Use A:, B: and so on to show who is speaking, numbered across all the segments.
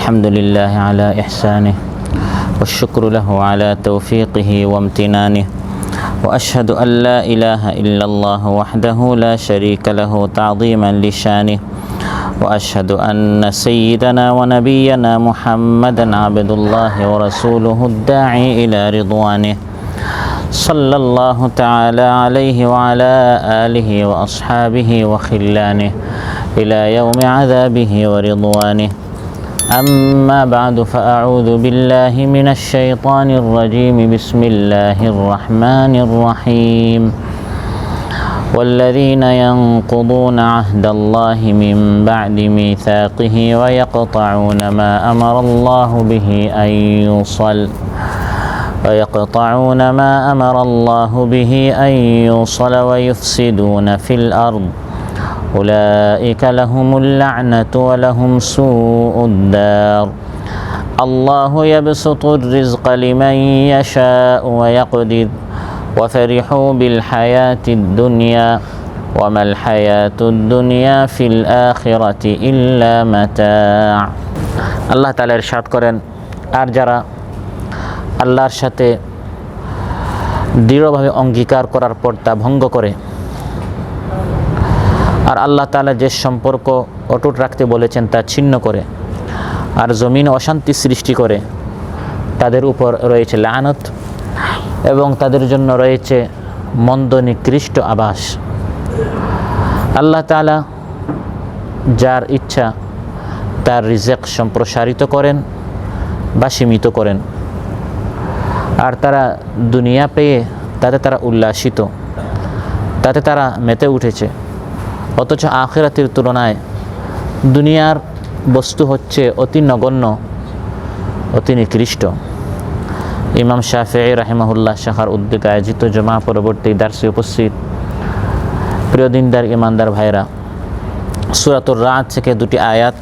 A: الحمد لله على إحسانه والشكر له على توفيقه وامتنانه وأشهد أن لا إله إلا الله وحده لا شريك له تعظيما لشانه وأشهد أن سيدنا ونبينا محمدا عبد الله ورسوله الداعي إلى رضوانه. صلى الله تعالى عليه وعلى آله وأصحابه وخلانه إلى يوم عذابه ورضوانه. أما بعد فأعوذ بالله من الشيطان الرجيم. بسم الله الرحمن الرحيم. والذين ينقضون عهد الله من بعد ميثاقه ويقطعون ما أمر الله به أن يوصل ويقطعون ما أمر الله به أن يوصل ويفسدون في الأرض. أولئك لهم اللعنة ولهم سوء الدار الله يبسط الرزق لمن يشاء ويقدر وفرحوا بالحياة الدنيا وما الحياة الدنيا في الآخرة إلا متاع আল্লাহ তালা ইরশাদ করেন আর যারা আল্লাহর সাথে দৃঢ়ভাবে অঙ্গীকার করার পর তা ভঙ্গ করে আর আল্লাহ তালা যে সম্পর্ক অটুট রাখতে বলেছেন তা ছিন্ন করে আর জমিন অশান্তি সৃষ্টি করে তাদের উপর রয়েছে লানত এবং তাদের জন্য রয়েছে মন্দ নিকৃষ্ট আবাস। আল্লাহ তালা যার ইচ্ছা তার রিজেক সম্প্রসারিত করেন বা সীমিত করেন। আর তারা দুনিয়া পেয়ে তাতে তারা উল্লাসিত, তাতে তারা মেতে উঠেছে। অথচ আখেরাতের তুলনায় দুনিয়ার বস্তু হচ্ছে অতি নগণ্য, অতি নিকৃষ্ট। ইমাম শাফে রাহিমাহুল্লাহ শাখার উদ্যোগে আয়োজিত জমা পরবর্তী দার্সে উপস্থিত। প্রিয় দিনদার, ইমানদার ভাইরা সুরাতুর রাত থেকে দুটি আয়াত,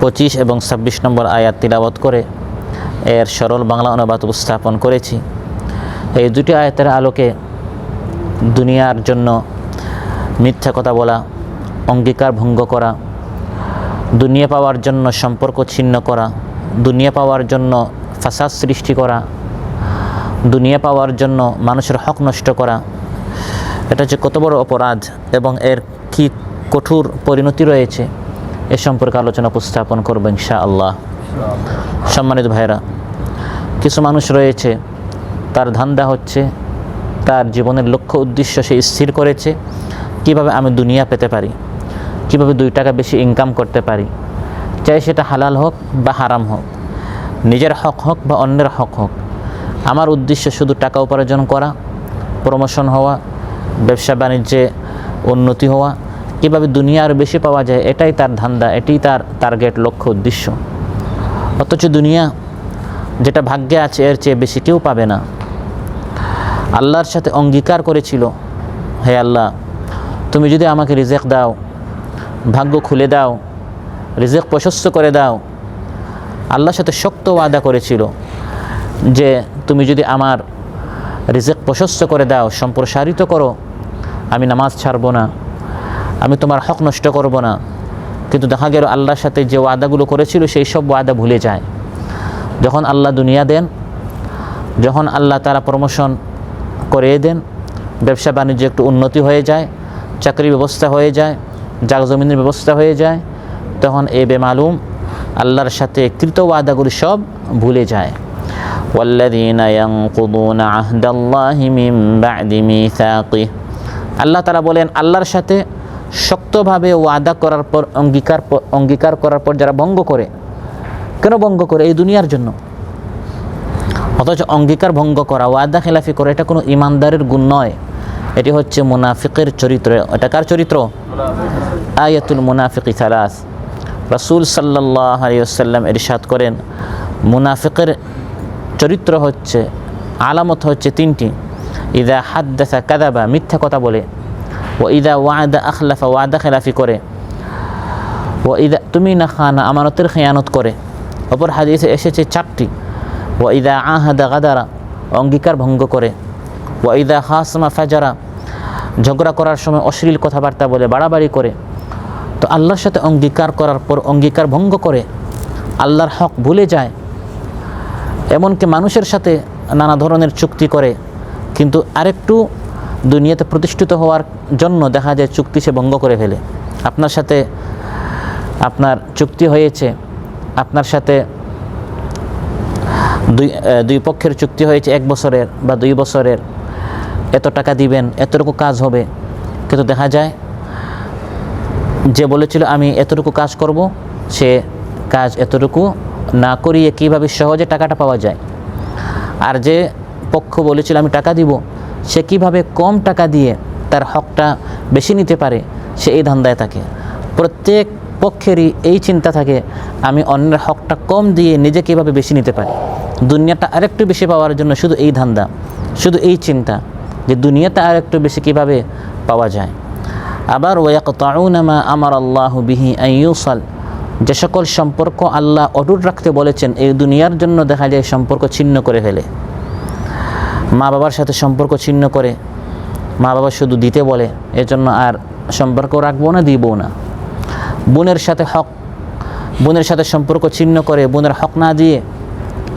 A: পঁচিশ এবং ছাব্বিশ নম্বর আয়াত তিলাবত করে এর সরল বাংলা অনুবাদ উপস্থাপন করেছি। এই দুটি আয়াতের আলোকে দুনিয়ার জন্য মিথ্যা কথা বলা, অঙ্গীকার ভঙ্গ করা, দুনিয়া পাওয়ার জন্য সম্পর্ক ছিন্ন করা, দুনিয়া পাওয়ার জন্য ফাসাদ সৃষ্টি করা, দুনিয়া পাওয়ার জন্য মানুষের হক নষ্ট করা। এটা যে কত বড় অপরাধ এবং এর কী কঠোর পরিণতি রয়েছে, এ সম্পর্কে আলোচনা উপস্থাপন করব ইনশা আল্লাহ সম্মানিত ভাইরা কিছু মানুষ রয়েছে, তার ধান্দা হচ্ছে, তার জীবনের লক্ষ্য উদ্দেশ্য সে স্থির করেছে কীভাবে আমি দুনিয়া পেতে পারি? কীভাবে দুই টাকা বেশি ইনকাম করতে পারি? চাই সেটা হালাল হোক বা হারাম হোক। নিজের হক হোক বা অন্যের হক হোক। আমার উদ্দেশ্য শুধু টাকা উপার্জন করা প্রমোশন হওয়া, ব্যবসা বাণিজ্যে উন্নতি হওয়া, কীভাবে দুনিয়া আরও বেশি পাওয়া যায়, এটাই তার ধান্দা এটাই তার টার্গেট লক্ষ্য, উদ্দেশ্য। অথচ দুনিয়া যেটা ভাগ্যে আছে, এর চেয়ে বেশি কেউ পাবে না। আল্লাহর সাথে অঙ্গীকার করেছিল, হে আল্লাহ তুমি যদি আমাকে রিজেক দাও, ভাগ্য খুলে দাও, রিজেক প্রশস্ত করে দাও, আল্লাহর সাথে শক্ত ওয়াদা করেছিল যে তুমি যদি আমার রিজেক প্রশস্ত করে দাও, সম্প্রসারিত করো, আমি নামাজ ছাড়বো না, আমি তোমার হক নষ্ট করব না। কিন্তু দেখা গেল আল্লাহর সাথে যে ওয়াদাগুলো করেছিল, সেই সব ওয়াদা ভুলে যায়। যখন আল্লাহ দুনিয়া দেন, যখন আল্লাহ তারা প্রমোশন করিয়ে দেন ব্যবসা বাণিজ্য একটু উন্নতি হয়ে যায় চাকরি ব্যবস্থা হয়ে যায় জাগ জমিনের ব্যবস্থা হয়ে যায় তখন এ বেমালুম আল্লাহর সাথে কৃত ওয়াদাগুলি সব ভুলে যায় والذين ينقضون عهد الله من بعد ميثاقه আল্লাহ তারা বলেন আল্লাহর সাথে শক্তভাবে ওয়াদা করার পর অঙ্গীকার অঙ্গীকার করার পর যারা ভঙ্গ করে কেন ভঙ্গ করে এই দুনিয়ার জন্য অথচ অঙ্গীকার ভঙ্গ করা ওয়াদা খেলাফি করা এটা কোনো ইমানদারের গুণ নয় এটি হচ্ছে মুনাফিকের চরিত্র। এটা কার চরিত্র? আয়াতুল মুনাফিকি সালাস। রাসুল সাল্লাহ আলিয়াল্লাম এরশাদ করেন, মুনাফিকের চরিত্র হচ্ছে, আলামত হচ্ছে তিনটি। ইদা হাদ্দাসা কাদাবা মিথ্যা কথা বলে। ও ইদা ওয়াদা আখলাফা, ওয়াদা খেলাফি করে। ও ইদা তুমি না খানা, আমানতের খেয়ানত করে। অপর হাদিসে এসেছে চারটি। ও ইদা আহাদা গাদারা, অঙ্গীকার ভঙ্গ করে। ও ইদা হাসমা ফাজারা, ঝগড়া করার সময় অশ্লীল কথাবার্তা বলে, বাড়াবাড়ি করে। তো আল্লাহর সাথে অঙ্গীকার করার পর অঙ্গীকার ভঙ্গ করে, আল্লাহর হক ভুলে যায়। এমনকি মানুষের সাথে নানা ধরনের চুক্তি করে, কিন্তু আরেকটু দুনিয়াতে প্রতিষ্ঠিত হওয়ার জন্য দেখা যায় চুক্তি সে ভঙ্গ করে ফেলে। আপনার সাথে আপনার চুক্তি হয়েছে, আপনার সাথে দুই দুই পক্ষের চুক্তি হয়েছে, এক বছরের বা দুই বছরের। এত টাকা দিবেন, এতটুকু কাজ হবে। কিন্তু দেখা যায়, যে বলেছিল, আমি এতটুকু কাজ করব, সে কাজ এতটুকু না করিয়ে কীভাবে সহজে টাকাটা পাওয়া যায়? আর যে পক্ষ বলেছিল, আমি টাকা দিব, সে কীভাবে কম টাকা দিয়ে তার হকটা বেশি নিতে পারে? সে এই ধান্দায় থাকে। প্রত্যেক পক্ষেরই এই চিন্তা থাকে, আমি অন্যের হকটা কম দিয়ে নিজে কীভাবে বেশি নিতে পারি? দুনিয়াটা আরেকটু বেশি পাওয়ার জন্য শুধু এই ধান্দা, শুধু এই চিন্তা। যে দুনিয়াটা আরেকটু বেশি কীভাবে পাওয়া যায়। আবার ওয়াকতাউনামা আমার আল্লাহ বিহি আইয়ুসাল যে সকল সম্পর্ক আল্লাহ অটুট রাখতে বলেছেন, এই দুনিয়ার জন্য দেখা যায় সম্পর্ক ছিন্ন করে ফেলে। মা বাবার সাথে সম্পর্ক ছিন্ন করে, মা বাবা শুধু দিতে বলে, এজন্য আর সম্পর্ক রাখব না, দিব না। বোনের সাথে হক, বোনের সাথে সম্পর্ক ছিন্ন করে, বোনের হক না দিয়ে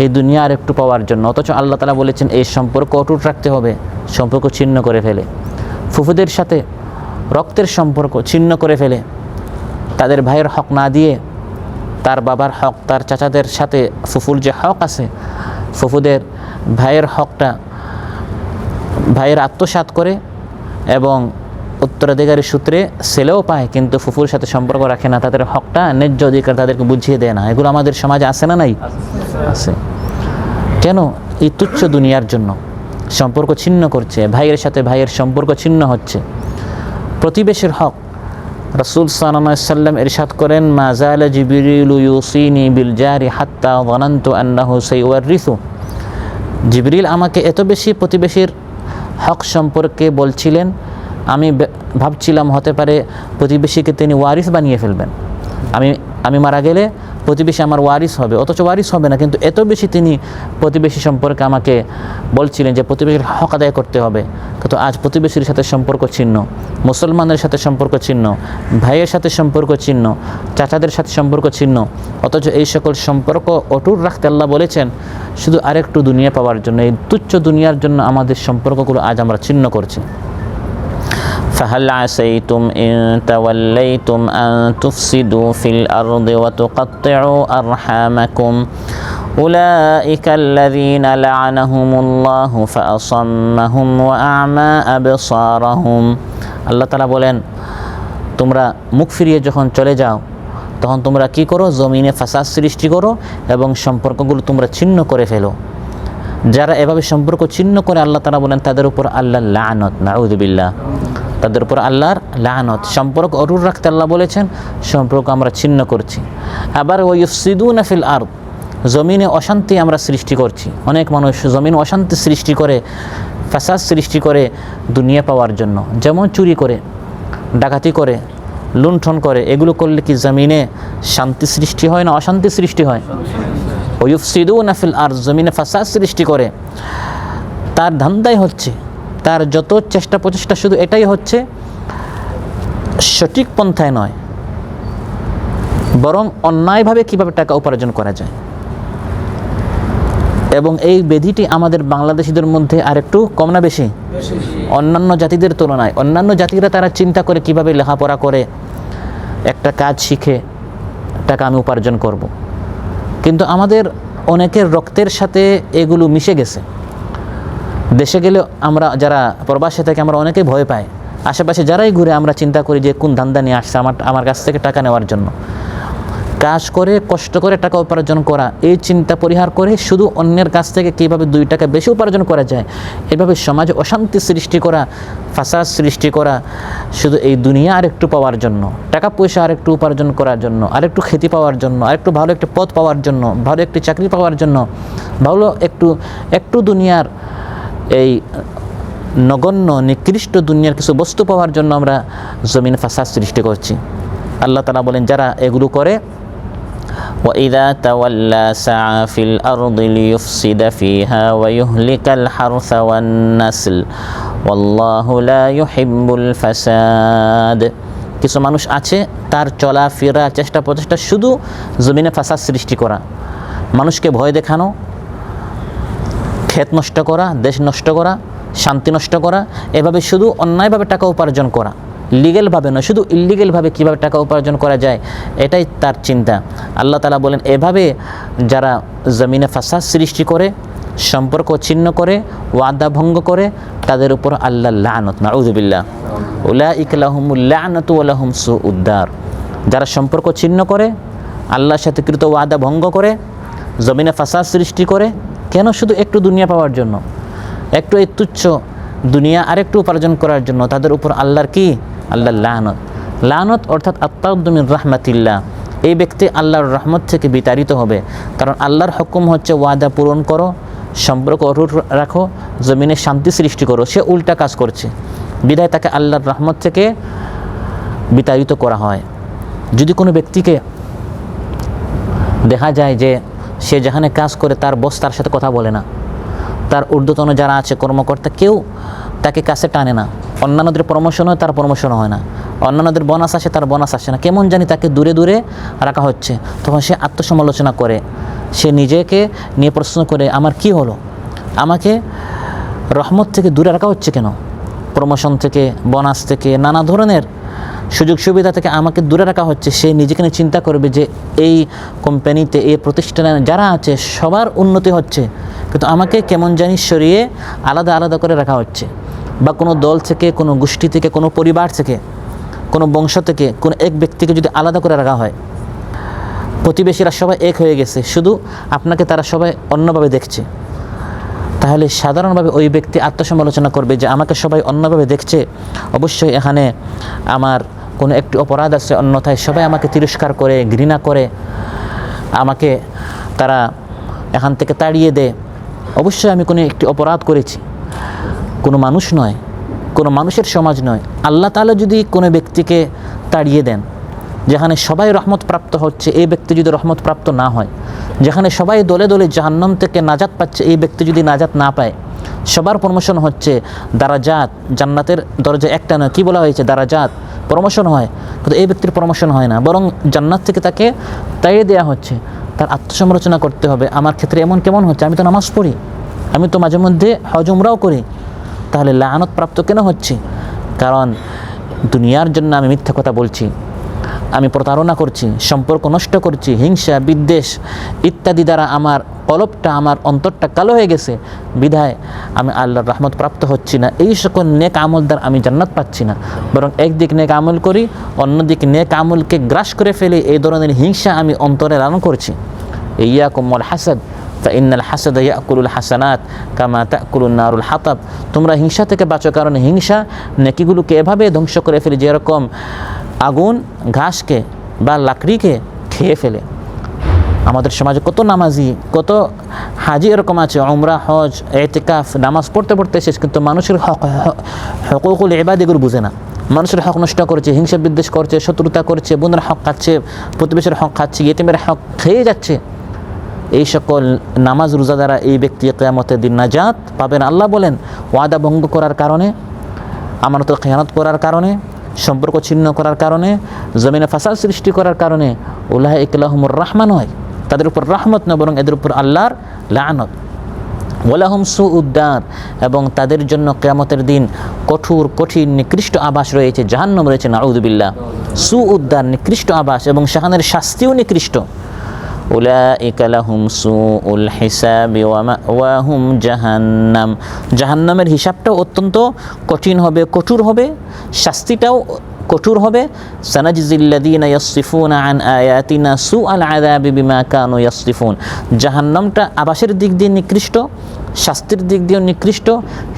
A: এই দুনিয়া আর একটু পাওয়ার জন্য। অথচ আল্লাহ তালা বলেছেন, এই সম্পর্ক অটুট রাখতে হবে, সম্পর্ক ছিন্ন করে ফেলে। ফুফুদের সাথে রক্তের সম্পর্ক ছিন্ন করে ফেলে। তাদের ভাইয়ের হক না দিয়ে তার বাবার হক, তার চাচাদের সাথে ফুফুর যে হক আছে, ফুফুদের ভাইয়ের হকটা ভাইয়ের আত্মসাৎ করে এবং উত্তরাধিকারী সূত্রে ছেলেও পায়, কিন্তু ফুফুর সাথে সম্পর্ক রাখে না। তাদের হকটা, ন্যায্য অধিকার তাদেরকে বুঝিয়ে দেয় না। এগুলো আমাদের সমাজে আসে না নাই? আছে। কেন? এই তুচ্ছ দুনিয়ার জন্য। সম্পর্ক ছিন্ন করছে। ভাইয়ের সাথে ভাইয়ের সম্পর্ক ছিন্ন হচ্ছে। প্রতিবেশীর হক। রসুল সাল্লাম এরশাদ করেন হাত্তা আন্নাহু রিসু জিবরিল আমাকে এত বেশি প্রতিবেশীর হক সম্পর্কে বলছিলেন, আমি ভাবছিলাম হতে পারে প্রতিবেশীকে তিনি ওয়ারিস বানিয়ে ফেলবেন। আমি আমি মারা গেলে প্রতিবেশী আমার ওয়ারিস হবে। অথচ ওয়ারিস হবে না, কিন্তু এত বেশি তিনি প্রতিবেশী সম্পর্কে আমাকে বলছিলেন যে প্রতিবেশীর হক আদায় করতে হবে। কিন্তু আজ প্রতিবেশীর সাথে সম্পর্ক ছিন্ন মুসলমানের সাথে সম্পর্ক ছিন্ন, ভাইয়ের সাথে সম্পর্ক ছিন্ন, চাচাদের সাথে সম্পর্ক ছিন্ন। অথচ এই সকল সম্পর্ক অটুট রাখতে আল্লাহ বলেছেন, শুধু আরেকটু দুনিয়া পাওয়ার জন্য, এই তুচ্ছ দুনিয়ার জন্য আমাদের সম্পর্কগুলো আজ আমরা ছিন্ন করছি। فهل عسيتم إن توليتم أن تفسدوا في الأرض وتقطعوا أرحامكم أولئك الذين لعنهم الله فأصمهم وأعمى أبصارهم আল্লাহ তালা বলেন তোমরা মুখ ফিরিয়ে যখন চলে যাও তখন তোমরা কি করো জমিনে ফাসাদ সৃষ্টি করো এবং সম্পর্কগুলো তোমরা ছিন্ন করে ফেলো যারা এভাবে সম্পর্ক ছিন্ন করে আল্লাহ তারা বলেন তাদের উপর আল্লাহ লানত নাউদুবিল্লাহ তাদের উপর আল্লাহর লানত। সম্পর্ক অটুট রাখতে আল্লাহ বলেছেন, সম্পর্ক আমরা ছিন্ন করছি। আবার ওই সিদুন ফিল আর জমিনে অশান্তি আমরা সৃষ্টি করছি। অনেক মানুষ জমিন অশান্তি সৃষ্টি করে, ফাসাদ সৃষ্টি করে দুনিয়া পাওয়ার জন্য। যেমন চুরি করে, ডাকাতি করে, লুণ্ঠন করে, এগুলো করলে কি জমিনে শান্তি সৃষ্টি হয় না অশান্তি সৃষ্টি হয়? ওয়ুফসিদুন নাফিল আর জমিনে ফাসাদ সৃষ্টি করে। তার ধান্দাই হচ্ছে তার যত চেষ্টা প্রচেষ্টা শুধু এটাই হচ্ছে সঠিক পন্থায় নয় বরং অন্যায়ভাবে কীভাবে টাকা উপার্জন করা যায়। এবং এই বেধিটি আমাদের বাংলাদেশিদের মধ্যে আরেকটু কম না বেশি? অন্যান্য জাতিদের তুলনায় অন্যান্য জাতিরা তারা চিন্তা করে কীভাবে লেখাপড়া করে একটা কাজ শিখে টাকা আমি উপার্জন করব। কিন্তু আমাদের অনেকের রক্তের সাথে এগুলো মিশে গেছে। দেশে গেলে আমরা যারা প্রবাসে থেকে, আমরা অনেকে ভয় পাই। আশেপাশে যারাই ঘুরে আমরা চিন্তা করি যে কোন ধান্দা নিয়ে আসছে আমার আমার কাছ থেকে টাকা নেওয়ার জন্য। কাজ করে, কষ্ট করে টাকা উপার্জন করা, এই চিন্তা পরিহার করে শুধু অন্যের কাছ থেকে কীভাবে দুই টাকা বেশি উপার্জন করা যায়, এভাবে সমাজে অশান্তি সৃষ্টি করা, ফাসাদ সৃষ্টি করা, শুধু এই দুনিয়া আরেকটু পাওয়ার জন্য, টাকা পয়সা আরেকটু উপার্জন করার জন্য, আরেকটু খেতে পাওয়ার জন্য, আরেকটু ভালো একটি পথ পাওয়ার জন্য, ভালো একটি চাকরি পাওয়ার জন্য, ভালো একটু একটু দুনিয়ার এই নগণ্য নিকৃষ্ট দুনিয়ার কিছু বস্তু পাওয়ার জন্য আমরা জমিন ফাসাদ সৃষ্টি করছি আল্লাহ তালা বলেন যারা এগুলো করে وإذا تولى سعى في الأرض ليفسد فيها ويهلك الحرث والنسل والله لا يحب الفساد কিছু মানুষ আছে তার চলা ফেরা চেষ্টা প্রচেষ্টা শুধু জমিনে ফাসাদ সৃষ্টি করা মানুষকে ভয় দেখানো ক্ষেত নষ্ট করা, দেশ নষ্ট করা, শান্তি নষ্ট করা, এভাবে শুধু অন্যায়ভাবে টাকা উপার্জন করা। লিগেলভাবে নয়, শুধু ইলিগেলভাবে কীভাবে টাকা উপার্জন করা যায়, এটাই তার চিন্তা। আল্লাহ তালা বলেন, এভাবে যারা জমিনে ফাসাদ সৃষ্টি করে, সম্পর্ক ছিন্ন করে, ওয়াদা ভঙ্গ করে, তাদের উপর আল্লাহ লানত। নাউজবিল্লা উল্লাহ ইকলাহমুল্লাহনত ওলাহম সু উদ্দার যারা সম্পর্ক ছিন্ন করে, আল্লাহর সাথে কৃত ওয়াদা ভঙ্গ করে, জমিনে ফাসাদ সৃষ্টি করে কেন শুধু একটু দুনিয়া পাওয়ার জন্য? একটু এই তুচ্ছ দুনিয়া আরেকটু উপার্জন করার জন্য তাদের উপর আল্লাহর কি? আল্লাহর লানত। লানত অর্থাৎ আত্মাউদ্দমিন রাহমাতিল্লাহ। এই ব্যক্তি আল্লাহর রহমত থেকে বিতাড়িত হবে। কারণ আল্লাহর হুকুম হচ্ছে ওয়াদা পূরণ করো, সম্পর্ক অটুট রাখো, জমিনে শান্তি সৃষ্টি করো। সে উল্টা কাজ করছে। বিদায় তাকে আল্লাহর রহমত থেকে বিতাড়িত করা হয়। যদি কোনো ব্যক্তিকে দেখা যায় যে সে যেখানে কাজ করে, তার বস তার সাথে কথা বলে না। তার ঊর্ধ্বতন যারা আছে, কর্মকর্তা, কেউ তাকে কাছে টানে না। অন্যান্যদের প্রমোশন হয়, তার প্রমোশন হয় না। অন্যান্যদের বোনাস আসে, তার বোনাস আসে না। কেমন জানি তাকে দূরে দূরে রাখা হচ্ছে। তখন সে আত্মসমালোচনা করে। সে নিজেকে নিয়ে প্রশ্ন করে, আমার কি হলো? আমাকে রহমত থেকে দূরে রাখা হচ্ছে কেন? প্রমোশন থেকে বোনাস থেকে, নানা ধরনের সুযোগ সুবিধা থেকে আমাকে দূরে রাখা হচ্ছে, সে নিজেকে চিন্তা করবে যে এই কোম্পানিতে, এই প্রতিষ্ঠানে যারা আছে, সবার উন্নতি হচ্ছে। কিন্তু আমাকে কেমন জানি সরিয়ে আলাদা আলাদা করে রাখা হচ্ছে। বা কোনো দল থেকে, কোনো গোষ্ঠী থেকে, কোনো পরিবার থেকে, কোনো বংশ থেকে, কোনো এক ব্যক্তিকে যদি আলাদা করে রাখা হয়। প্রতিবেশীরা সবাই এক হয়ে গেছে, শুধু আপনাকে তারা সবাই অন্যভাবে দেখছে। তাহলে সাধারণভাবে ওই ব্যক্তি আত্মসমালোচনা করবে যে আমাকে সবাই অন্যভাবে দেখছে। অবশ্যই এখানে আমার কোনো একটি অপরাধ আছে, অন্যথায় সবাই আমাকে তিরস্কার করে, ঘৃণা করে, আমাকে তারা এখান থেকে তাড়িয়ে দেয়। অবশ্যই আমি কোনো একটি অপরাধ করেছি। কোনো মানুষ নয়, কোনো মানুষের সমাজ নয়। আল্লাহ তালা যদি কোনো ব্যক্তিকে তাড়িয়ে দেন, যেখানে সবাই রহমত প্রাপ্ত হচ্ছে, এই ব্যক্তি যদি রহমত প্রাপ্ত না হয় যেখানে সবাই দলে দলে জাহান্নাম থেকে নাজাত পাচ্ছে, এই ব্যক্তি যদি নাজাত না পায়, সবার প্রমোশন হচ্ছে দারাজাত, জান্নাতের দরজা একটা নয় কী বলা হয়েছে? দারাজাত প্রমোশন হয়। কিন্তু এই ব্যক্তির প্রমোশন হয় না, বরং জান্নাত থেকে তাকে তাড়িয়ে দেওয়া হচ্ছে। তার আত্মসমালোচনা করতে হবে, আমার ক্ষেত্রে এমন কেমন হচ্ছে? আমি তো নামাজ পড়ি, আমি তো মাঝে মধ্যে হজমরাও করি। তাহলে লানত প্রাপ্ত কেন হচ্ছে? কারণ দুনিয়ার জন্য আমি মিথ্যা কথা বলছি। আমি প্রতারণা করছি, সম্পর্ক নষ্ট করছি, হিংসা, বিদ্বেষ ইত্যাদি দ্বারা আমার কলবটা আমার অন্তরটা কালো হয়ে গেছে। বিধায় আমি আল্লাহর রহমত প্রাপ্ত হচ্ছি না। এই সকল নেক আমল দ্বারা আমি জান্নাত পাচ্ছি না। বরং একদিক নেক আমল করি, অন্যদিক নেক আমলকে গ্রাস করে ফেলে এই ধরনের হিংসা আমি অন্তরে লালন করছি। ইয়া কোমল হাসাদ ফাইনাল হাসাদ ইয়াকুলুল হাসানাত কামা তাকুলুন নারুল হাতাব। তোমরা হিংসা থেকে বাঁচো, কারণ হিংসা নেকিগুলোকে এভাবে ধ্বংস করে ফেলে যেরকম আগুন ঘাসকে বা লাকড়িকে খেয়ে ফেলে। আমাদের সমাজে কত নামাজি, কত হাজি এরকম আছে অমরা হজ, এতেকাফ, নামাজ পড়তে পড়তে শেষ, কিন্তু মানুষের হক হকুকুল এবাদ এগুলো বুঝে না। মানুষের হক নষ্ট করছে, হিংসা বিদ্বেষ করছে, শত্রুতা করছে বোনের হক খাচ্ছে, প্রতিবেশীর হক খাচ্ছে, ইয়েতিমের হক খেয়ে যাচ্ছে। এই সকল নামাজ রোজা দ্বারা এই ব্যক্তি কেয়ামতের দিন নাজাত পাবেন। আল্লাহ বলেন, ওয়াদা ভঙ্গ করার কারণে আমানত খেয়ানত করার কারণে সম্পর্ক ছিন্ন করার কারণে, জমিনে ফাসাদ সৃষ্টি করার কারণে উল্লাহ ইকলাহমুর রাহমান হয়। তাদের উপর রহমত নয় বরং এদের উপর আল্লাহর লানত। ওলাহম সু উদ্দার এবং তাদের জন্য কেয়ামতের দিন কঠোর, কঠিন, নিকৃষ্ট আবাস রয়েছে, জাহান্নম রয়েছে নাউদুবিল্লাহ সু উদ্দার নিকৃষ্ট আবাস, এবং সেখানের শাস্তিও নিকৃষ্ট। লাহুম সুউল হিসাবি ওয়া মাওয়াহুম জাহান্নাম। জাহান্নামের হিসাবটাও অত্যন্ত কঠিন হবে, কঠোর হবে, শাস্তিটাও কঠোর হবে। সানাজিল্লাদিনা ইয়াসিফুনা আন আয়াতিনা সু আল আযাবি বিমা কানু ইয়াসিফুন জাহান্নামটা আবাসের দিক দিয়ে নিকৃষ্ট শাস্তির দিক দিয়েও নিকৃষ্ট,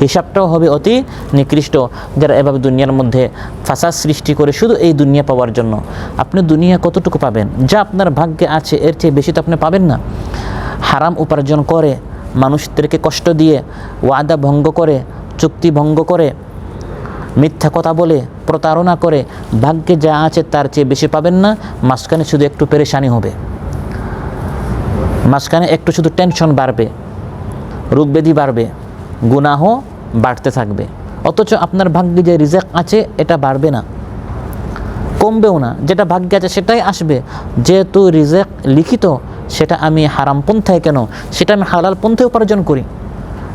A: হিসাবটাও হবে অতি নিকৃষ্ট। যারা এভাবে দুনিয়ার মধ্যে ফাসাদ সৃষ্টি করে শুধু এই দুনিয়া পাওয়ার জন্য, আপনি দুনিয়া কতটুকু পাবেন? যা আপনার ভাগ্যে আছে, এর চেয়ে বেশি তো আপনি পাবেন না। হারাম উপার্জন করে, মানুষদেরকে কষ্ট দিয়ে, ওয়াদা ভঙ্গ করে, চুক্তি ভঙ্গ করে, মিথ্যা কথা বলে, প্রতারণা করে, ভাগ্যে যা আছে তার চেয়ে বেশি পাবেন না, মাঝখানে শুধু একটু পেরেশানি হবে। মাঝখানে একটু শুধু টেনশন বাড়বে। রোগব্যাধি বাড়বে গুনাহ বাড়তে থাকবে। অথচ আপনার ভাগ্যে যে রিজেক্ট আছে, এটা বাড়বে না, কমবেও না। যেটা ভাগ্যে আছে, সেটাই আসবে। যেহেতু রিজেক লিখিত, সেটা আমি হারাম পন্থায় কেন? সেটা আমি হালাল পন্থায় উপার্জন করি।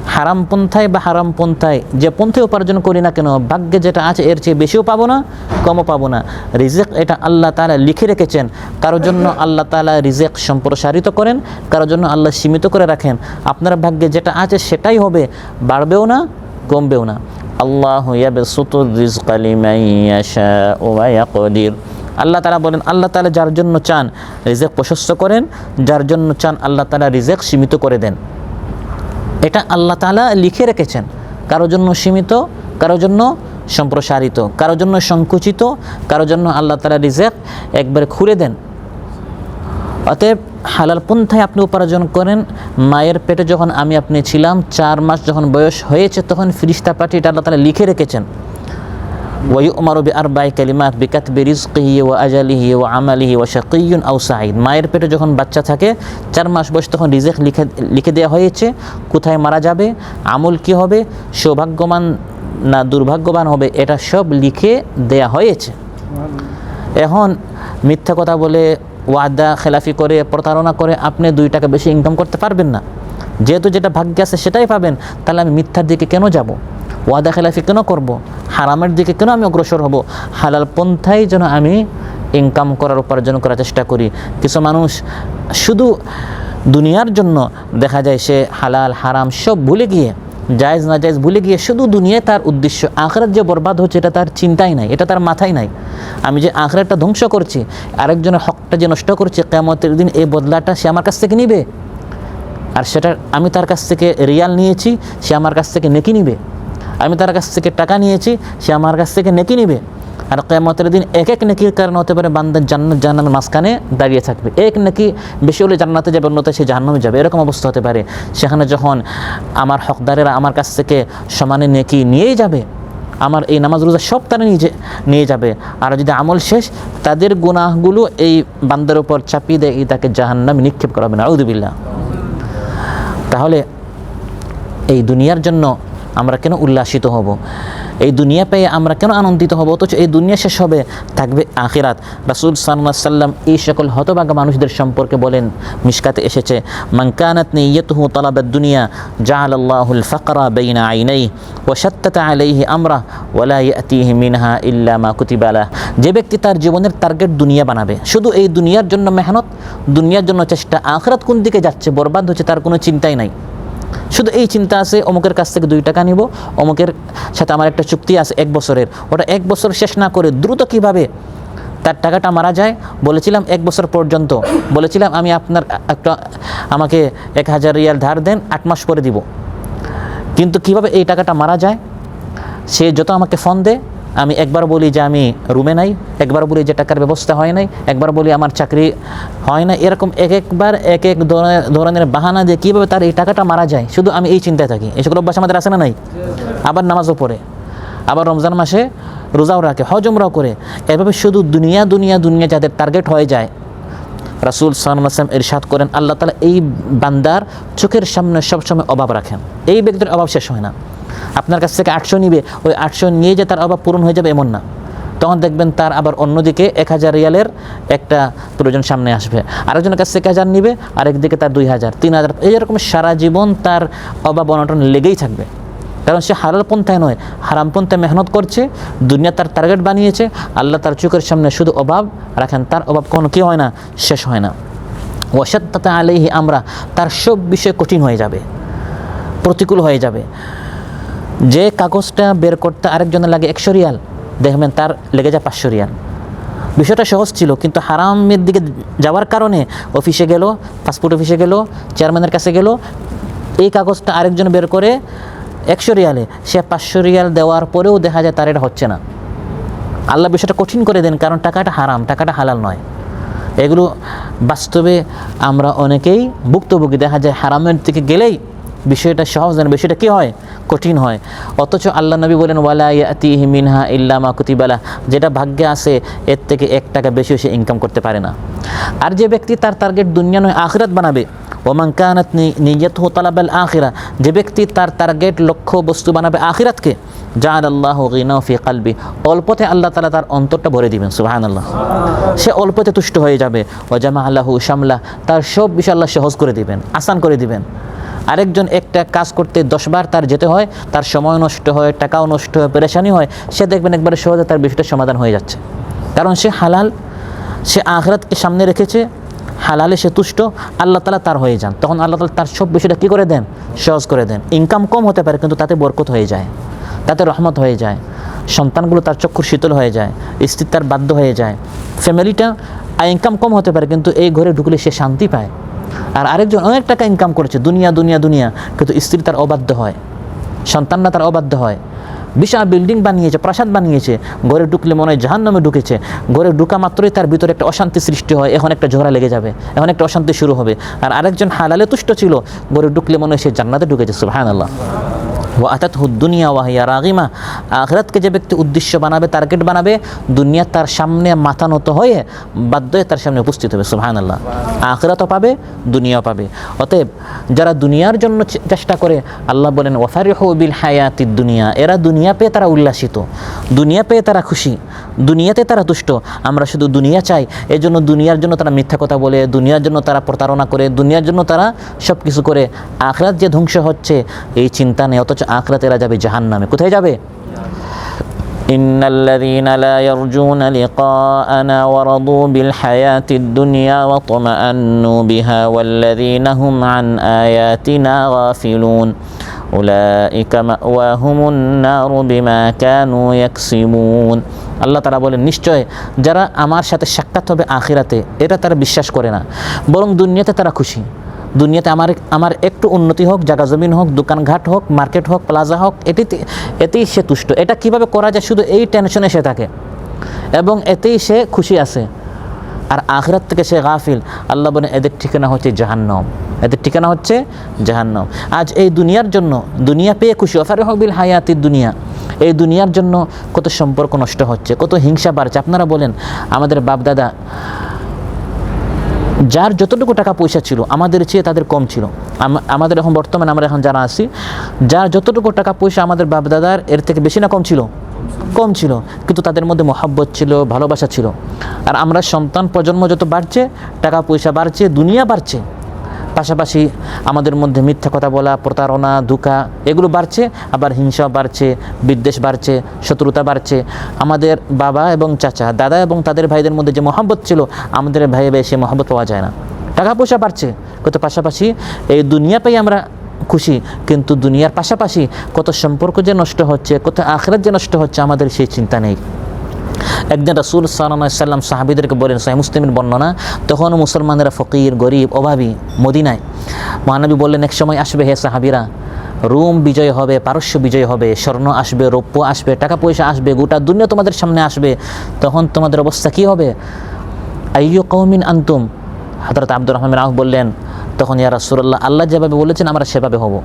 A: হারাম পন্থায় বা হারাম পন্থায় যে পন্থায় উপার্জন করি না কেন, ভাগ্যে যেটা আছে এর চেয়ে বেশিও পাবো না, কমও পাবো না। রিজেক এটা আল্লাহ তালা লিখে রেখেছেন। কারোর জন্য আল্লাহ তালা রিজেক সম্প্রসারিত করেন, কারোর জন্য আল্লাহ সীমিত করে রাখেন। আপনার ভাগ্যে যেটা আছে সেটাই হবে, বাড়বেও না, কমবেও না। আল্লাহ আল্লাহ তালা বলেন, আল্লাহ তালা যার জন্য চান রিজেক প্রশস্ত করেন, যার জন্য চান আল্লাহ তালা রিজেক সীমিত করে দেন। এটা আল্লাহ তালা লিখে রেখেছেন। কারোর জন্য সীমিত কারোর জন্য সম্প্রসারিত কারোর জন্য সংকুচিত কারোর জন্য আল্লাহ তালা রিজেক একবার খুলে দেন। অতএব হালাল পন্থায় আপনি উপার্জন করেন, মায়ের পেটে যখন আমি আপনি ছিলাম, চার মাস যখন বয়স হয়েছে, তখন ফিরিস্তা পাঠিয়ে এটা আল্লাহ তালা লিখে রেখেছেন। ওয়ুমার বি আর বাই কালিমাত বিকাত বিরিজকিহি ও আজালিহি ও আমালিহি ও শাকিউন আউ মায়ের পেটে যখন বাচ্চা থাকে, চার মাস বয়স তখন রিজেক লিখে লিখে দেওয়া হয়েছে, কোথায় মারা যাবে, আমল কি হবে, সৌভাগ্যবান না দুর্ভাগ্যবান হবে, এটা সব লিখে দেয়া হয়েছে। এখন মিথ্যা কথা বলে, ওয়াদা, খেলাফি করে, প্রতারণা করে আপনি দুই টাকা বেশি ইনকাম করতে পারবেন না। যেহেতু যেটা ভাগ্যে আছে সেটাই পাবেন, তাহলে আমি মিথ্যার দিকে কেন যাব? ওয়াদা খেলাফি কেন করব? হারামের দিকে কেন আমি অগ্রসর হব? হালাল পন্থাই যেন আমি ইনকাম করার উপার্জন করার চেষ্টা করি। কিছু মানুষ শুধু দুনিয়ার জন্য দেখা যায় সে হালাল, হারাম সব ভুলে গিয়ে, জায়জ না জায়েজ ভুলে গিয়ে শুধু দুনিয়ায় তার উদ্দেশ্য আখরাত যে বরবাদ হচ্ছে এটা তার চিন্তাই নাই, এটা তার মাথায় নাই। আমি যে আখরাতটা ধ্বংস করছি, আরেকজনের হকটা যে নষ্ট করছি কেমতের দিন এই বদলাটা সে আমার কাছ থেকে নিবে। আর সেটা আমি তার কাছ থেকে রিয়াল নিয়েছি, সে আমার কাছ থেকে নেকি নিবে। আমি তার কাছ থেকে টাকা নিয়েছি, সে আমার কাছ থেকে নেকি নিবে। আর কেমতের দিন এক এক নেকির কারণ হতে পারে বান্দার জান্নাত জান্নাতের মাঝখানে দাঁড়িয়ে থাকবে। এক নাকি বেশি হলে জান্নাতে যাবে অন্যতে সে জাহান্নামে যাবে। এরকম অবস্থা হতে পারে। সেখানে যখন আমার হকদারেরা আমার কাছ থেকে সমানে নেকি নিয়েই যাবে, আমার এই নামাজ রোজা সব তারা নিজে নিয়ে যাবে। আর যদি আমল শেষ, তাদের গুনাহগুলো এই বান্দার উপর চাপিয়ে দেয় তাকে জাহান্নামে নিক্ষেপ করাবে না আউদুবিল্লাহ তাহলে এই দুনিয়ার জন্য আমরা কেন উল্লাসিত হব? এই দুনিয়া পেয়ে আমরা কেন আনন্দিত হব? অথচ এই দুনিয়া শেষ হবে, থাকবে আখিরাত। রাসুল সাল্লাহ সাল্লাম এই সকল হতভাগা মানুষদের সম্পর্কে বলেন মিশকাতে এসেছে মানকানাত নিয়তুহু তালাবাদ দুনিয়া জাআল আল্লাহুল ফাকরা বাইনা আইনাই ওয়া শাত্তাতা আলাইহি আমরা ওয়ালা ইয়াতিহি মিনহা ইল্লা মা কুতিবা লাহ। যে ব্যক্তি তার জীবনের টার্গেট দুনিয়া বানাবে, শুধু এই দুনিয়ার জন্য মেহনত? দুনিয়ার জন্য চেষ্টা আখরাত কোন দিকে যাচ্ছে? বরবাদ হচ্ছে তার কোনো চিন্তাই নাই। শুধু এই চিন্তা আছে, অমুকের কাছ থেকে দুই টাকা নিব, অমুকের সাথে আমার একটা চুক্তি আছে এক বছরের। ওটা এক বছর শেষ না করে দ্রুত কীভাবে তার টাকাটা মারা যায়? বলেছিলাম এক বছর পর্যন্ত। বলেছিলাম আমি আপনার একটা, আমাকে এক হাজার রিয়াল ধার দেন, আট মাস পরে দিব। কিন্তু কীভাবে এই টাকাটা মারা যায়? সে যত আমাকে ফোন দেয় আমি একবার বলি যে আমি রুমে নাই, একবার বলি যে টাকার ব্যবস্থা হয় নাই, একবার বলি আমার চাকরি হয় না এরকম এক একবার এক এক ধরনের বাহানা দিয়ে কীভাবে তার এই টাকাটা মারা যায়, শুধু আমি এই চিন্তায় থাকি। সকল অভ্যাস আমাদের আছে না নাই? আবার নামাজও পড়ে, আবার রমজান মাসে রোজাও রাখে হজমরাও করে। এভাবে শুধু দুনিয়া দুনিয়া দুনিয়া যাদের টার্গেট হয়ে যায়, রাসুল সাল্লাম ইরশাদ করেন, আল্লাহ তালা এই বান্দার চোখের সামনে সবসময় অভাব রাখেন। এই ব্যক্তির অভাব শেষ হয় না। আপনার কাছ থেকে আটশো নিবে, ওই আটশো নিয়ে যে তার অভাব পূরণ হয়ে যাবে এমন না। তখন দেখবেন তার আবার অন্যদিকে এক হাজার রিয়ালের একটা প্রয়োজন সামনে আসবে। আরেকজনের কাছ থেকে হাজার নিবে, আরেকদিকে তার দুই হাজার, তিন হাজার এইরকম সারা জীবন তার অভাব অনটন লেগেই থাকবে। কারণ সে হালাল পন্থায় নয়, হারাম পন্থায় মেহনত করছে, দুনিয়া তার টার্গেট বানিয়েছে, আল্লাহ তার চোখের সামনে শুধু অভাব রাখেন, তার অভাব কোনো কী হয় না, শেষ হয় না। ওয়াসাত্তাতে আলাইহি আমরা, তার সব বিষয় কঠিন হয়ে যাবে, প্রতিকূল হয়ে যাবে। যে কাগজটা বের করতে আরেকজনের লাগে একশো রিয়াল, দেখবেন তার লেগে যায় পাঁচশো রিয়াল। বিষয়টা সহজ ছিল, কিন্তু হারামের দিকে যাওয়ার কারণে অফিসে গেল, পাসপোর্ট অফিসে গেল, চেয়ারম্যানের কাছে গেল, এই কাগজটা আরেকজন বের করে একশো রিয়ালে, সে পাঁচশো রিয়াল দেওয়ার পরেও দেখা যায় তার এটা হচ্ছে না। আল্লাহ বিষয়টা কঠিন করে দেন, কারণ টাকাটা হারাম, টাকাটা হালাল নয়। এগুলো বাস্তবে আমরা অনেকেই ভুক্তভোগী, দেখা যায় হারামের দিকে গেলেই বিষয়টা সহজ না, বিষয়টা কী হয়? কঠিন হয়। অথচ আল্লাহ নবী বলেন, ওয়ালা ইয়াতিহি মিনহা ইল্লামা কুতিবালা যেটা ভাগ্যে আছে, এর থেকে এক টাকা বেশি সে ইনকাম করতে পারে না। আর যে ব্যক্তি তার টার্গেট দুনিয়া নয়, আখিরাত বানাবে, ওমান কানাত নিয়ত হো তালাবাল আখিরা। যে ব্যক্তি তার টার্গেট লক্ষ্য বস্তু বানাবে আখিরাতকে যা আল্লাহ গিনাও ফি কালবি। অল্পতে আল্লাহ তালা তার অন্তরটা ভরে দিবেন সুবাহান আল্লাহ সে অল্পতে তুষ্ট হয়ে যাবে ও জামা আল্লাহু শামলা। তার সব বিষয় আল্লাহ সহজ করে দিবেন, আসান করে দিবেন। আরেকজন একটা কাজ করতে দশবার তার যেতে হয়, তার সময় নষ্ট হয়, টাকাও নষ্ট হয়, পেরেশানি হয়, সে দেখবেন একবারে সহজে তার বিষয়টা সমাধান হয়ে যাচ্ছে। কারণ সে হালাল, সে আখরাতকে সামনে রেখেছে, হালালে সে তুষ্ট, আল্লাহ তালা তার হয়ে যান। তখন আল্লাহ তালা তার সব বিষয়টা কী করে দেন? সহজ করে দেন। ইনকাম কম হতে পারে, কিন্তু তাতে বরকত হয়ে যায়, তাতে রহমত হয়ে যায়, সন্তানগুলো তার চক্ষুর শীতল হয়ে যায়, স্ত্রী তার বাধ্য হয়ে যায় ফ্যামিলিটা ইনকাম কম হতে পারে, কিন্তু এই ঘরে ঢুকলে সে শান্তি পায়। আর আরেকজন অনেক টাকা ইনকাম করেছে, দুনিয়া দুনিয়া দুনিয়া। কিন্তু স্ত্রী তার অবাধ্য হয় সন্তানরা তার অবাধ্য হয়। বিশাল বিল্ডিং বানিয়েছে, প্রাসাদ বানিয়েছে, ঘরে ঢুকলে মনে হয় জাহান নামে ঢুকেছে। ঘরে ঢুকা মাত্রই তার ভিতরে একটা অশান্তি সৃষ্টি হয়, এখন একটা ঝগড়া লেগে যাবে, এখন একটা অশান্তি শুরু হবে। আর আরেকজন হালালে তুষ্ট ছিল, ঘরে ঢুকলে মনে হয় সে জান্নাতে ঢুকেছে সুহান আল্লাহ ও আতাত দুনিয়া ওয়াহিয়া রাগিমা। আখরাতকে যে ব্যক্তি উদ্দেশ্য বানাবে, টার্গেট বানাবে, দুনিয়া তার সামনে মাথা নত হয়ে বাধ্য হয়ে তার সামনে উপস্থিত হবে সুহান আল্লাহ আখরাতও পাবে, দুনিয়াও পাবে। অতএব যারা দুনিয়ার জন্য চেষ্টা করে, আল্লাহ বলেন, ওয়াফারিহ বিল হায়াতি দুনিয়া। এরা দুনিয়া পেয়ে তারা উল্লাসিত। দুনিয়া পেয়ে তারা খুশি। দুনিয়াতে তারা তুষ্ট। আমরা শুধু দুনিয়া চাই এই জন্য দুনিয়ার জন্য তারা মিথ্যা কথা বলে, দুনিয়ার জন্য তারা প্রতারণা করে, দুনিয়ার জন্য তারা সব কিছু করে। আখরাত যে ধ্বংস হচ্ছে, এই চিন্তা নেই, অথচ আখরাত এরা যাবে জাহান নামে কোথায় যাবে إن الذين لا يرجون لقاءنا ورضوا بالحياة الدنيا واطمأنوا بها والذين هم عن آياتنا غافلون أولئك مأواهم النار بما كانوا يكسبون আল্লাহ তারা বলেন নিশ্চয় যারা আমার সাথে সাক্ষাৎ হবে আখিরাতে এটা তারা বিশ্বাস করে না বরং দুনিয়াতে তারা খুশি দুনিয়াতে আমার আমার একটু উন্নতি হোক, জায়গা জমিন হোক, দোকানঘাট হোক, মার্কেট হোক, প্লাজা হোক এটিতে এতেই সে তুষ্ট। এটা কীভাবে করা যায়? শুধু এই টেনশনে সে থাকে এবং এতেই সে খুশি আছে। আর আখরাত থেকে সে গাফিল। আল্লাহ বলে এদের ঠিকানা হচ্ছে জাহান্নম। এদের ঠিকানা হচ্ছে জাহান্নম। আজ এই দুনিয়ার জন্য, দুনিয়া পেয়ে খুশি। অফারে হক বিল হায়াতির দুনিয়া। এই দুনিয়ার জন্য কত সম্পর্ক নষ্ট হচ্ছে, কত হিংসা বাড়ছে। আপনারা বলেন, আমাদের বাপদাদা যার যতটুকু টাকা পয়সা ছিল, আমাদের চেয়ে তাদের কম ছিল। আমাদের এখন বর্তমানে আমরা এখন যারা আছি, যার যতটুকু টাকা পয়সা আমাদের বাপদাদার, এর থেকে বেশি না কম ছিল? কম ছিল। কিন্তু তাদের মধ্যে মহাব্বত ছিল, ভালোবাসা ছিল। আর আমরা সন্তান প্রজন্ম যত বাড়ছে, টাকা পয়সা বাড়ছে, দুনিয়া বাড়ছে। পাশাপাশি আমাদের মধ্যে মিথ্যা কথা বলা, প্রতারণা, ধোঁকা এগুলো বাড়ছে, আবার হিংসা বাড়ছে, বিদ্বেষ বাড়ছে, শত্রুতা বাড়ছে। আমাদের বাবা এবং চাচা, দাদা এবং তাদের ভাইদের মধ্যে যে মহাব্বত ছিল, আমাদের ভাই ভাই সে মহাব্বত পাওয়া যায় না। টাকা পয়সা বাড়ছে কত পাশাপাশি এই দুনিয়া পেয়ে আমরা খুশি, কিন্তু দুনিয়ার পাশাপাশি কত সম্পর্ক যে নষ্ট হচ্ছে, কত আখরাত যে নষ্ট হচ্ছে, আমাদের সেই চিন্তা নেই। একদিন রাসুল সাল্লাম সাহাবিদেরকে বলেন সাহি মুসলিমের বর্ণনা, তখন মুসলমানেরা ফকির, গরিব, অভাবী, মদিনায়। মহানবী বললেন, এক সময় আসবে হে সাহাবিরা, রোম বিজয় হবে, পারস্য বিজয় হবে, স্বর্ণ আসবে, রৌপ্য আসবে, টাকা পয়সা আসবে, গোটা দুনিয়া তোমাদের সামনে আসবে। তখন তোমাদের অবস্থা কী হবে? আইয়ো কৌমিন আন্তুম? হজরত আব্দুর রহমান রাহ বললেন, তখন ইয়া রাসুল্লাহ আল্লাহ যেভাবে বলেছেন, আমরা সেভাবে হব।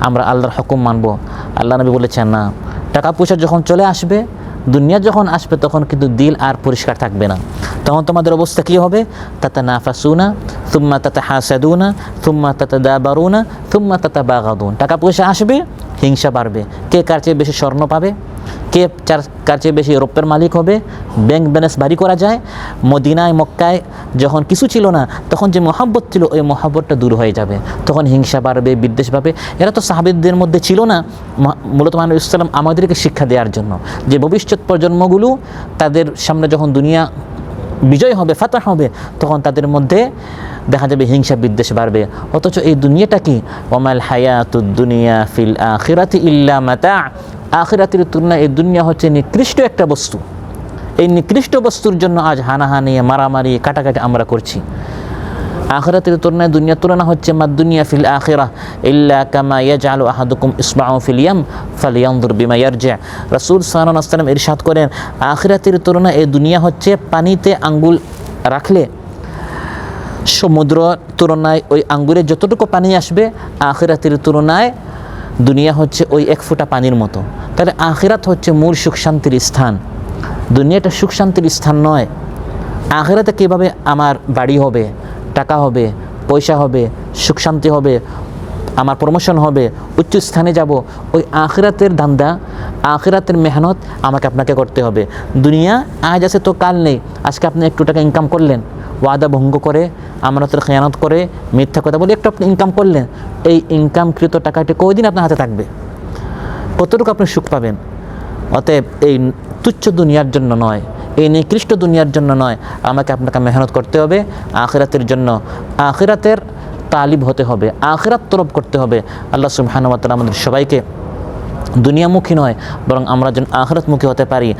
A: আমরা আল্লাহর হকুম মানব। আল্লাহ নবী বলেছেন, না। টাকা পয়সা যখন চলে আসবে দুনিয়া যখন আসবে, তখন কিন্তু দিল আর পরিষ্কার থাকবে না। তখন তোমাদের অবস্থা কী হবে? তাতে নাফাসুনা তুম্মা তাতে হাসাদুনা তুম্মা তাতে দা দাবারুনা তুম্মা তাতে বাগাদুন টাকা পয়সা আসবে, হিংসা বাড়বে। কে কার চেয়ে বেশি স্বর্ণ পাবে? কে চার কার চেয়ে বেশি রৌপ্যের মালিক হবে। ব্যাংক ব্যালেন্স বাড়ি করা যায়। মদিনায়, মক্কায় যখন কিছু ছিল না, তখন যে মহাব্বত ছিল, ওই মহাব্বতটা দূর হয়ে যাবে। তখন হিংসা বাড়বে, বিদ্বেষ পাবে এরা তো সাহাবিদদের মধ্যে ছিল না। মূলত মানব ইসলাম আমাদেরকে শিক্ষা দেওয়ার জন্য। যে ভবিষ্যৎ প্রজন্মগুলো তাদের সামনে যখন দুনিয়া বিজয় হবে ফাতা হবে, তখন তাদের মধ্যে দেখা যাবে হিংসা, বিদ্বেষ বাড়বে। অথচ এই দুনিয়াটা কি? ওমাল হায়াতুদ দুনিয়া ফিল আখিরাতি ইল্লা মাতা। আখিরাতের তুলনায় এই দুনিয়া হচ্ছে নিকৃষ্ট একটা বস্তু। এই নিকৃষ্ট বস্তুর জন্য আজ হানাহানি, মারামারি, কাটাকাটি আমরা করছি। আখরাতের তুলনায় দুনিয়ার তুলনা হচ্ছে মা দুনিয়া ফিল আখিরা, ইল্লা কামা ইয়াজআলু আহাদুকুম ইসবাউ ফিল ইয়াম ফালিয়ানজুর বিমা ইয়ারজি। রাসূল সাল্লাল্লাহু আলাইহি ওয়াসাল্লাম ইরশাদ করেন, আখিরাতের তুলনায় এই দুনিয়া হচ্ছে পানিতে আঙ্গুল রাখলে সমুদ্র তুলনায় ওই আঙ্গুরে যতটুকু পানি আসবে, আখিরাতের তুলনায় দুনিয়া হচ্ছে ওই এক ফোঁটা পানির মতো। তাহলে আখিরাত হচ্ছে মূল সুখ শান্তির স্থান। দুনিয়াটা সুখ শান্তির স্থান নয়। আখিরাতে কীভাবে আমার বাড়ি হবে, টাকা হবে, পয়সা হবে, সুখ শান্তি হবে, আমার প্রমোশন হবে, উচ্চ স্থানে যাব, ওই আখিরাতের ধান্দা, আখিরাতের মেহনত আমাকে আপনাকে করতে হবে। দুনিয়া আজ আছে তো কাল নেই, আজকে আপনি একটু টাকা ইনকাম করলেন। ওয়াদা ভঙ্গ করে, আমানতের খেয়ানত করে, মিথ্যা কথা বলে একটু আপনি ইনকাম করলেন, এই ইনকামকৃত টাকাটি কয়দিন আপনার হাতে থাকবে? কতটুকু আপনি সুখ পাবেন? অতএব এই তুচ্ছ দুনিয়ার জন্য নয়, এই নিকৃষ্ট দুনিয়ার জন্য নয়, আমাকে আপনাকে মেহনত করতে হবে, আখিরাতের জন্য। আখিরাতের তালিব হতে হবে, আখিরাত তরফ করতে হবে। আল্লাহ সুবহানুমাতাল আমাদের সবাইকে দুনিয়ামুখী নয়, বরং আমরা যেন আখরতমুখী হতে পারি।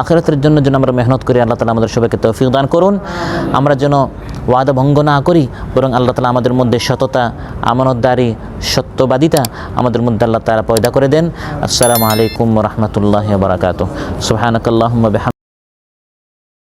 A: আখরতের জন্য যেন আমরা মেহনত করি, আল্লাহ তালা আমাদের সবাইকে তৌফিক দান করুন। আমরা যেন ওয়াদা ভঙ্গ না করি, বরং আল্লাহ তালা আমাদের মধ্যে সততা, আমানতদারি, সত্যবাদিতা আমাদের মধ্যে আল্লাহ তালা পয়দা করে দেন। আসসালামু আলাইকুম রহমতুল্লাহ বারাকাত সুহানকাল্লাহ